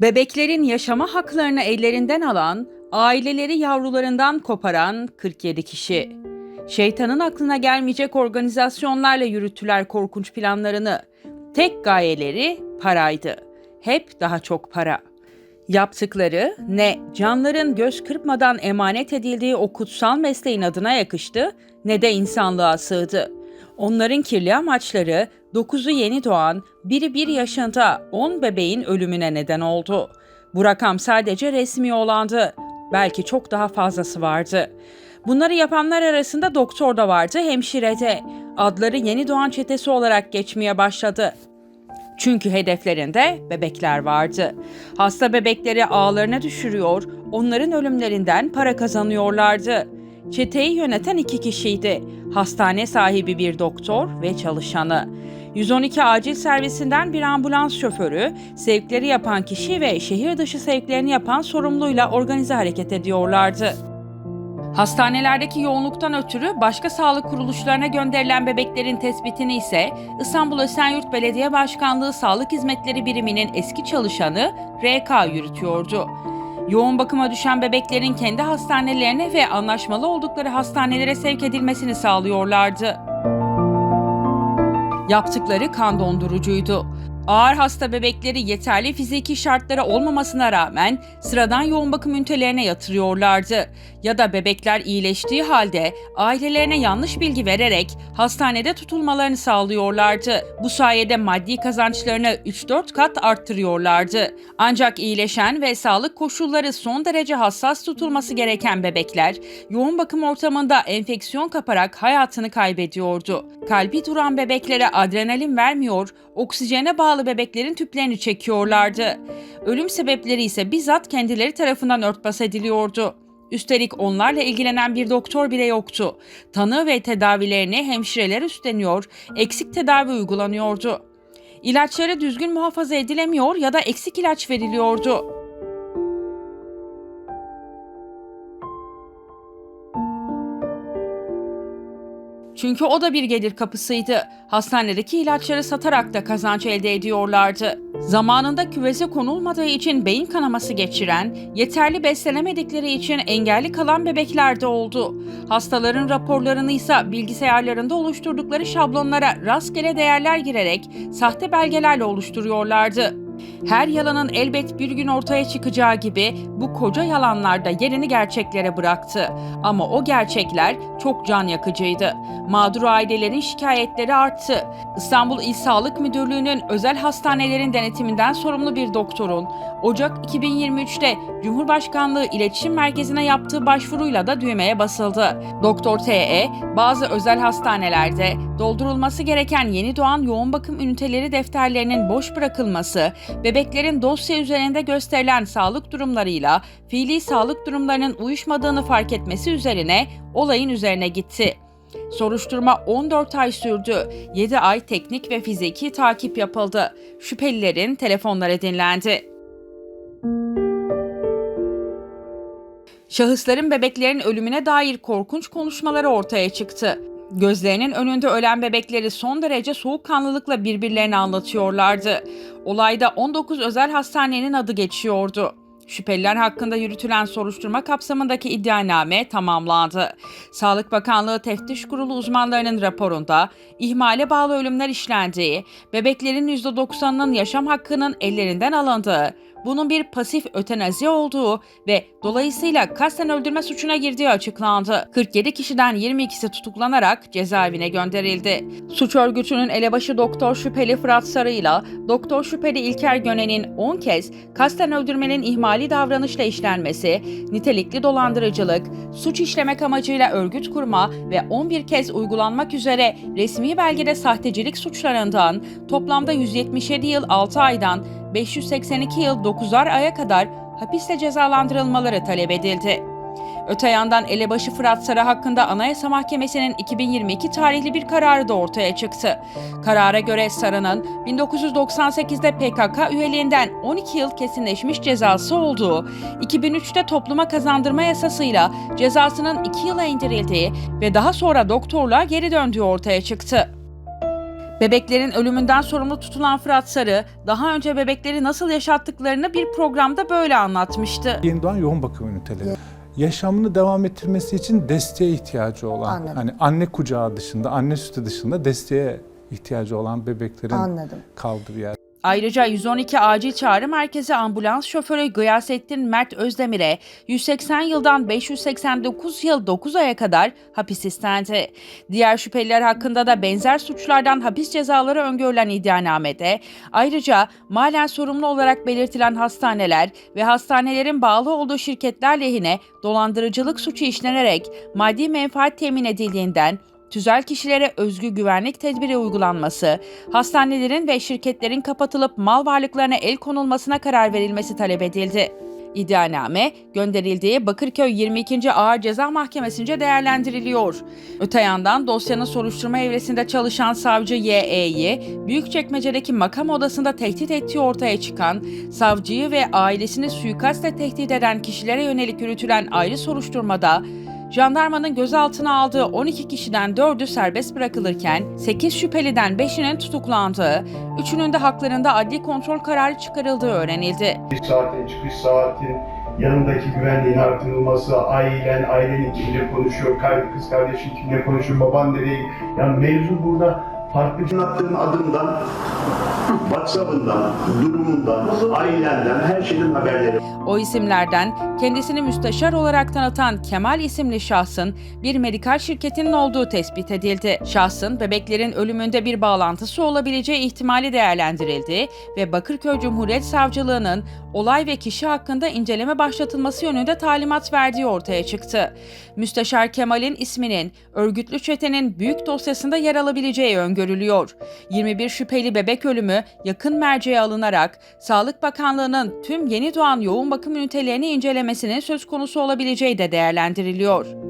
Bebeklerin yaşama haklarını ellerinden alan, aileleri yavrularından koparan 47 kişi. Şeytanın aklına gelmeyecek organizasyonlarla yürüttüler korkunç planlarını. Tek gayeleri paraydı. Hep daha çok para. Yaptıkları ne canların göz kırpmadan emanet edildiği o kutsal mesleğin adına yakıştı ne de insanlığa sığdı. Onların kirli amaçları 9'u yeni doğan, biri 1 yaşında 10 bebeğin ölümüne neden oldu. Bu rakam sadece resmi olandı. Belki çok daha fazlası vardı. Bunları yapanlar arasında doktor da vardı, hemşire de. Adları yeni doğan çetesi olarak geçmeye başladı. Çünkü hedeflerinde bebekler vardı. Hasta bebekleri ağlarına düşürüyor, onların ölümlerinden para kazanıyorlardı. Çeteyi yöneten iki kişiydi. Hastane sahibi bir doktor ve çalışanı. 112 acil servisinden bir ambulans şoförü, sevkleri yapan kişi ve şehir dışı sevklerini yapan sorumluyla organize hareket ediyorlardı. Hastanelerdeki yoğunluktan ötürü başka sağlık kuruluşlarına gönderilen bebeklerin tespitini ise İstanbul Esenyurt Belediye Başkanlığı Sağlık Hizmetleri Biriminin eski çalışanı RK yürütüyordu. Yoğun bakıma düşen bebeklerin kendi hastanelerine ve anlaşmalı oldukları hastanelere sevk edilmesini sağlıyorlardı. Yaptıkları kan dondurucuydu. Ağır hasta bebekleri yeterli fiziki şartlara olmamasına rağmen sıradan yoğun bakım ünitelerine yatırıyorlardı. Ya da bebekler iyileştiği halde ailelerine yanlış bilgi vererek hastanede tutulmalarını sağlıyorlardı. Bu sayede maddi kazançlarını 3-4 kat arttırıyorlardı. Ancak iyileşen ve sağlık koşulları son derece hassas tutulması gereken bebekler yoğun bakım ortamında enfeksiyon kaparak hayatını kaybediyordu. Kalbi duran bebeklere adrenalin vermiyor, oksijene bağlı bebeklerin tüplerini çekiyorlardı. Ölüm sebepleri ise bizzat kendileri tarafından örtbas ediliyordu. Üstelik onlarla ilgilenen bir doktor bile yoktu. Tanı ve tedavilerini hemşireler üstleniyor, eksik tedavi uygulanıyordu. İlaçları düzgün muhafaza edilemiyor ya da eksik ilaç veriliyordu. Çünkü o da bir gelir kapısıydı. Hastanedeki ilaçları satarak da kazanç elde ediyorlardı. Zamanında küveze konulmadığı için beyin kanaması geçiren, yeterli beslenemedikleri için engelli kalan bebekler de oldu. Hastaların raporlarını ise bilgisayarlarında oluşturdukları şablonlara rastgele değerler girerek sahte belgelerle oluşturuyorlardı. Her yalanın elbet bir gün ortaya çıkacağı gibi bu koca yalanlar da yerini gerçeklere bıraktı. Ama o gerçekler çok can yakıcıydı. Mağdur ailelerin şikayetleri arttı. İstanbul İl Sağlık Müdürlüğü'nün özel hastanelerin denetiminden sorumlu bir doktorun Ocak 2023'te Cumhurbaşkanlığı İletişim Merkezi'ne yaptığı başvuruyla da düğmeye basıldı. Doktor TE, bazı özel hastanelerde doldurulması gereken yeni doğan yoğun bakım üniteleri defterlerinin boş bırakılması, bebeklerin dosya üzerinde gösterilen sağlık durumlarıyla fiili sağlık durumlarının uyuşmadığını fark etmesi üzerine olayın üzerine gitti. Soruşturma 14 ay sürdü. 7 ay teknik ve fiziki takip yapıldı. Şüphelilerin telefonları dinlendi. Şahısların bebeklerin ölümüne dair korkunç konuşmaları ortaya çıktı. Gözlerinin önünde ölen bebekleri son derece soğukkanlılıkla birbirlerine anlatıyorlardı. Olayda 19 özel hastanenin adı geçiyordu. Şüpheliler hakkında yürütülen soruşturma kapsamındaki iddianame tamamlandı. Sağlık Bakanlığı Teftiş Kurulu uzmanlarının raporunda ihmale bağlı ölümler işlendiği, bebeklerin %90'ının yaşam hakkının ellerinden alındığı, bunun bir pasif ötenazi olduğu ve dolayısıyla kasten öldürme suçuna girdiği açıklandı. 47 kişiden 22'si tutuklanarak cezaevine gönderildi. Suç örgütünün elebaşı doktor şüpheli Fırat Sarı'yla doktor şüpheli İlker Gönen'in 10 kez kasten öldürmenin ihmali davranışla işlenmesi, nitelikli dolandırıcılık, suç işlemek amacıyla örgüt kurma ve 11 kez uygulanmak üzere resmi belgede sahtecilik suçlarından toplamda 177 yıl 6 aydan 582 yıl 9'ar aya kadar hapisle cezalandırılmaları talep edildi. Öte yandan elebaşı Fırat Sarı hakkında Anayasa Mahkemesi'nin 2022 tarihli bir kararı da ortaya çıktı. Karara göre Sarı'nın 1998'de PKK üyeliğinden 12 yıl kesinleşmiş cezası olduğu, 2003'te topluma kazandırma yasasıyla cezasının 2 yıla indirildiği ve daha sonra doktorluğa geri döndüğü ortaya çıktı. Bebeklerin ölümünden sorumlu tutulan Fırat Sarı, daha önce bebekleri nasıl yaşattıklarını bir programda böyle anlatmıştı. Yeni doğan yoğun bakım üniteleri. Yaşamını devam ettirmesi için desteğe ihtiyacı olan, Anladım. hani anne kucağı dışında, anne sütü dışında desteğe ihtiyacı olan bebeklerin Anladım. kaldığı yer. Ayrıca 112 Acil Çağrı Merkezi ambulans şoförü Gıyasettin Mert Özdemir'e 180 yıldan 589 yıl 9 aya kadar hapis istendi. Diğer şüpheliler hakkında da benzer suçlardan hapis cezaları öngörülen iddianamede ayrıca malen sorumlu olarak belirtilen hastaneler ve hastanelerin bağlı olduğu şirketler lehine dolandırıcılık suçu işlenerek maddi menfaat temin edildiğinden tüzel kişilere özgü güvenlik tedbiri uygulanması, hastanelerin ve şirketlerin kapatılıp mal varlıklarına el konulmasına karar verilmesi talep edildi. İddianame gönderildiği Bakırköy 22. Ağır Ceza Mahkemesi'nce değerlendiriliyor. Öte yandan dosyanın soruşturma evresinde çalışan savcı Y.E.'yi Büyükçekmece'deki makam odasında tehdit ettiği ortaya çıkan, savcıyı ve ailesini suikastle tehdit eden kişilere yönelik yürütülen ayrı soruşturmada Jandarmanın gözaltına aldığı 12 kişiden 4'ü serbest bırakılırken 8 şüpheliden 5'inin tutuklandığı, 3'ünün de haklarında adli kontrol kararı çıkarıldığı öğrenildi. Giriş saatin, çıkış saatin, yanındaki güvenliğin artırılması, ailen, ailenin kimle konuşuyor, kız kardeşin kimle konuşuyor, baban nereye... Yani mevzu burada farklı bir attığın adımdan, WhatsApp'ından, durumundan, ailenden, her şeyden haberleri O isimlerden kendisini müsteşar olarak tanıtan Kemal isimli şahsın bir medikal şirketinin olduğu tespit edildi. Şahsın bebeklerin ölümünde bir bağlantısı olabileceği ihtimali değerlendirildi ve Bakırköy Cumhuriyet Savcılığı'nın olay ve kişi hakkında inceleme başlatılması yönünde talimat verdiği ortaya çıktı. Müsteşar Kemal'in isminin örgütlü çetenin büyük dosyasında yer alabileceği öngörülüyor. 21 şüpheli bebek ölümü yakın merceğe alınarak Sağlık Bakanlığı'nın tüm yeni doğan yoğun bakım ünitelerini incelemesinin söz konusu olabileceği de değerlendiriliyor.